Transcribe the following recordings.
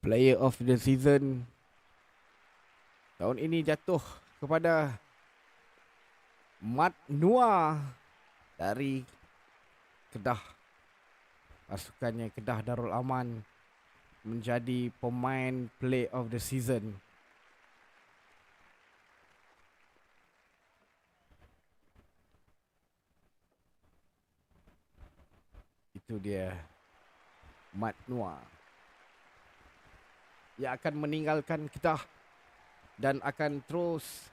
Player of the season tahun ini jatuh kepada Mat Nua dari Kedah. Pasukannya Kedah Darul Aman menjadi pemain play of the season. Itu dia Mat Nua yang akan meninggalkan Kedah dan akan terus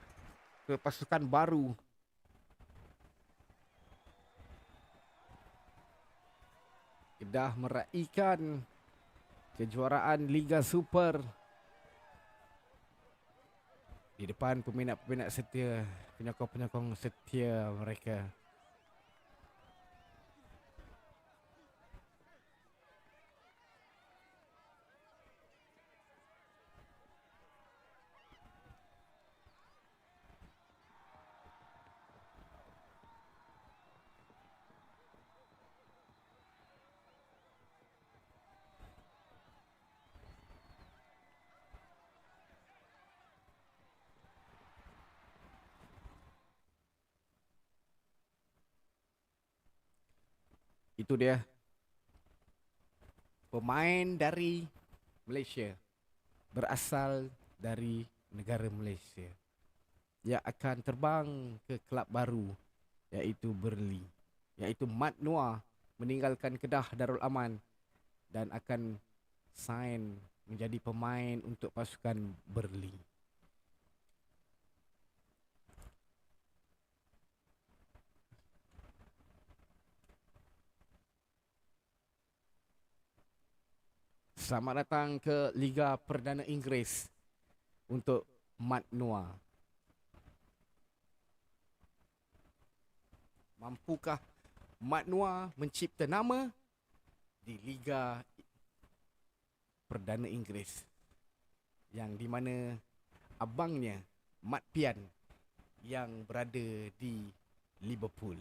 ke pasukan baru Kedah meraihkan kejuaraan Liga Super di depan peminat-peminat setia, penyokong-penyokong setia mereka. Itu dia. Pemain dari Malaysia. Berasal dari negara Malaysia. Yang akan terbang ke kelab baru. Iaitu Burley. Iaitu Mat Noah meninggalkan Kedah Darul Aman. Dan akan sign menjadi pemain untuk pasukan Burley. Selamat datang ke Liga Perdana Inggeris untuk Mat Noah. Mampukah Mat Noah mencipta nama di Liga Perdana Inggeris yang di mana abangnya Mat Pian yang berada di Liverpool.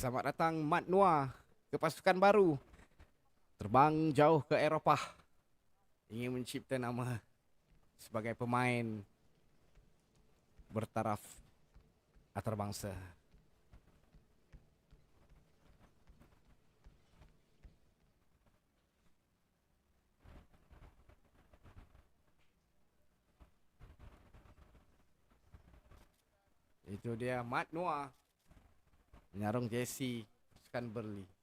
Selamat datang Mat Noah ke pasukan baru. Terbang jauh ke Eropah. Ingin mencipta nama sebagai pemain bertaraf antarabangsa. Itu dia Mat Noah menyarung Jesse Burley.